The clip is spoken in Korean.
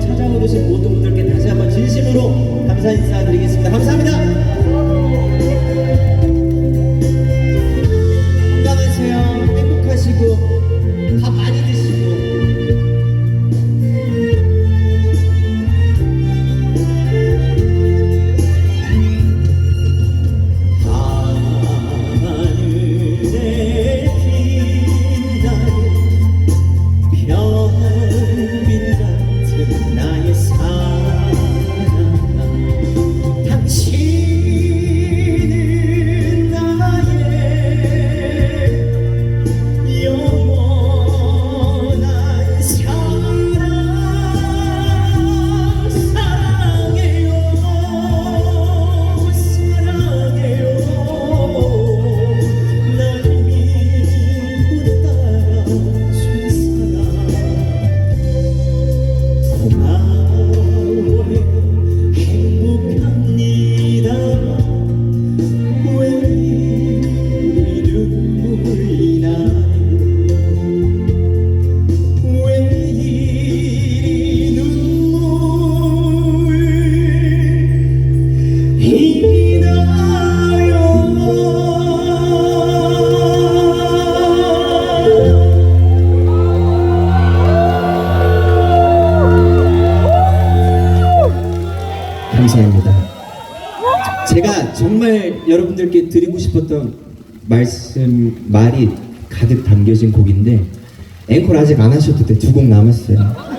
찾아오신 모든 분들께 다시 한번 진심으로 감사 인사드리겠습니다. 감사합니다. 감사합니다. 제가 정말 여러분들께 드리고 싶었던 말씀, 말이 가득 담겨진 곡인데 앵콜 아직 안 하셔도 돼. 두 곡 남았어요.